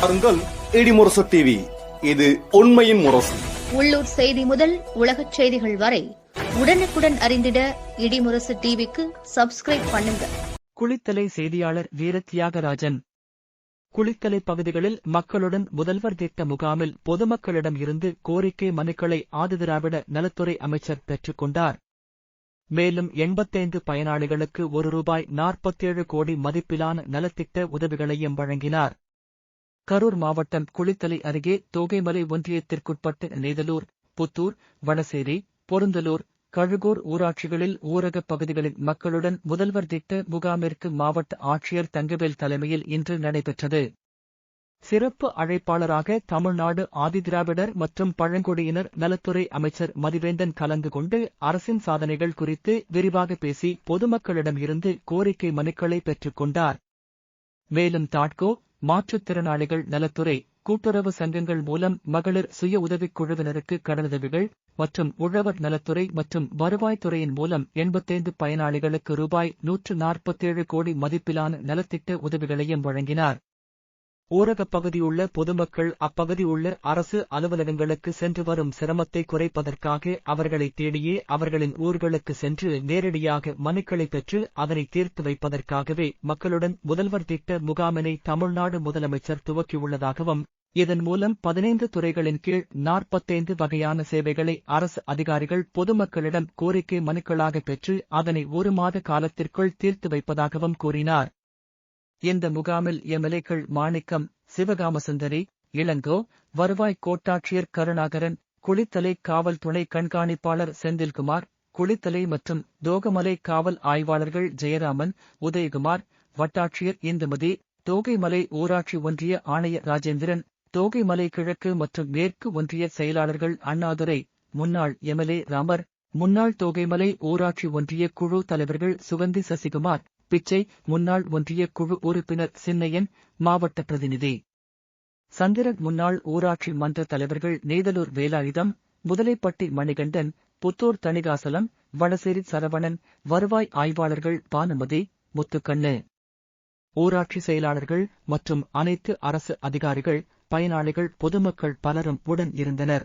பாருங்கள் இடிமுரசு டிவி இது உண்மையின் முரசு. உள்ளூர் செய்தி முதல் உலகச் செய்திகள் வரை உடனுக்குடன் அறிந்திட இடிமுரசு டிவிக்கு சப்ஸ்கிரைப் பண்ணுங்க. குளித்தலை செய்தியாளர் வீர தியாகராஜன் குளித்தலை பகுதிகளில் மக்களுடன் முதல்வர் திட்ட முகாமில் பொதுமக்களிடம் இருந்து கோரிக்கை மனுக்களை ஆதிதிராவிட நலத்துறை அமைச்சர் பெற்றுக் கொண்டார். மேலும் எண்பத்தைந்து பயனாளிகளுக்கு ஒரு ரூபாய் நாற்பத்தேழு கோடி மதிப்பிலான நலத்திட்ட உதவிகளையும் வழங்கினார். கரூர் மாவட்டம் குளித்தலை அருகே தோகைமலை ஒன்றியத்திற்குட்பட்ட நெய்தலூர் புத்தூர் வடசேரி பொருந்தலூர் கழுகூர் ஊராட்சிகளில் ஊரகப் பகுதிகளின் மக்களுடன் முதல்வர் திட்ட முகாமிற்கு மாவட்ட ஆட்சியர் தங்கவேல் தலைமையில் இன்று நடைபெற்றது. சிறப்பு அழைப்பாளராக தமிழ்நாடு ஆதிதிராவிடர் மற்றும் பழங்குடியினர் நலத்துறை அமைச்சர் மதிவேந்தன் கலந்து கொண்டு அரசின் சாதனைகள் குறித்து விரிவாக பேசி பொதுமக்களிடம் இருந்து கோரிக்கை மனுக்களை பெற்றுக் கொண்டார். மேலும் தாட்கோ மாற்றுத்திறனாளிகள் நலத்துறை கூட்டுறவு சங்கங்கள் மூலம் மகளிர் சுய உதவிக் குழுவினருக்கு கடனுதவிகள் மற்றும் உழவர் நலத்துறை மற்றும் வருவாய்த்துறையின் மூலம் எண்பத்தைந்து பயனாளிகளுக்கு ரூபாய் நூற்று நாற்பத்தேழு கோடி மதிப்பிலான நலத்திட்ட உதவிகளையும் வழங்கினார். ஊரகப் பகுதியுள்ள பொதுமக்கள் அப்பகுதி உள்ள அரசு அலுவலகங்களுக்கு சென்று வரும் சிரமத்தை குறைப்பதற்காக அவர்களை தேடியே அவர்களின் ஊர்களுக்கு சென்று நேரடியாக மனுக்களை பெற்று அதனை தீர்த்து வைப்பதற்காகவே மக்களுடன் முதல்வர் திட்ட முகாமினை தமிழ்நாடு முதலமைச்சர் துவக்கியுள்ளதாகவும் இதன் மூலம் பதினைந்து துறைகளின் கீழ் நாற்பத்தைந்து வகையான சேவைகளை அரசு அதிகாரிகள் பொதுமக்களிடம் கோரிக்கை மனுக்களாக பெற்று அதனை ஒரு மாத காலத்திற்குள் தீர்த்து வைப்பதாகவும் கூறினார். இந்த முகாமில் எம்எல்ஏக்கள் மாணிக்கம் சிவகாமசுந்தரி இளங்கோ வருவாய் கோட்டாட்சியர் கருணாகரன் குளித்தலை காவல் துணை கண்காணிப்பாளர் செந்தில்குமார் குளித்தலை மற்றும் தோகமலை காவல் ஆய்வாளர்கள் ஜெயராமன் உதயகுமார் வட்டாட்சியர் இந்துமதி தோகைமலை ஊராட்சி ஒன்றிய ஆணையர் ராஜேந்திரன் தோகைமலை கிழக்கு மற்றும் மேற்கு ஒன்றிய செயலாளர்கள் அண்ணாதுரை முன்னாள் எம்எல்ஏ ராமர் முன்னாள் தோகைமலை ஊராட்சி ஒன்றிய குழு தலைவர்கள் சுகந்தி சசிகுமார் பிச்சை முன்னாள் ஒன்றிய குழு உறுப்பினர் சின்னையன் மாவட்ட பிரதிநிதி. சந்திரன் முன்னாள் ஊராட்சி மன்ற தலைவர்கள் நெய்தலூர் வேலாயுதம் முதலைப்பட்டி மணிகண்டன் புத்தூர் தணிகாசலம் வடசேரி சரவணன் வருவாய் ஆய்வாளர்கள் பானுமதி முத்துக்கண்ணு. ஊராட்சி செயலாளர்கள் மற்றும் அனைத்து அரசு அதிகாரிகள் பயனாளிகள் பொதுமக்கள் பலரும் உடன் இருந்தனர்.